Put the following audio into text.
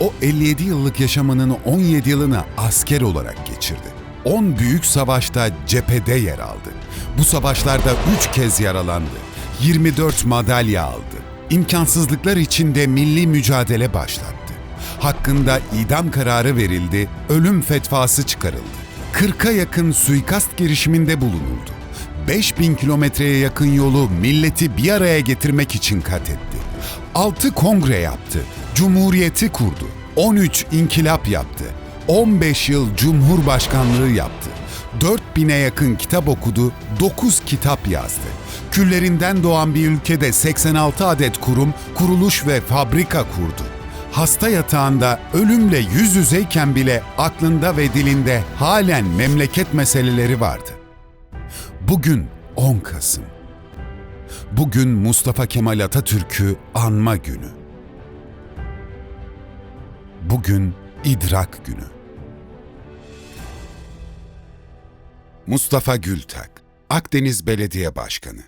O 57 yıllık yaşamının 17 yılını asker olarak geçirdi. 10 büyük savaşta cephede yer aldı. Bu savaşlarda 3 kez yaralandı. 24 madalya aldı. İmkansızlıklar içinde milli mücadele başlattı. Hakkında idam kararı verildi, ölüm fetvası çıkarıldı. 40'a yakın suikast girişiminde bulunuldu. 5000 kilometreye yakın yolu milleti bir araya getirmek için kat etti. 6 kongre yaptı, cumhuriyeti kurdu, 13 inkılap yaptı, 15 yıl cumhurbaşkanlığı yaptı. 4000'e yakın kitap okudu, 9 kitap yazdı. Küllerinden doğan bir ülkede 86 adet kurum, kuruluş ve fabrika kurdu. Hasta yatağında ölümle yüz yüzeyken bile aklında ve dilinde halen memleket meseleleri vardı. Bugün 10 Kasım. Bugün Mustafa Kemal Atatürk'ü anma günü. Bugün idrak günü. Mustafa Gültak, Akdeniz Belediye Başkanı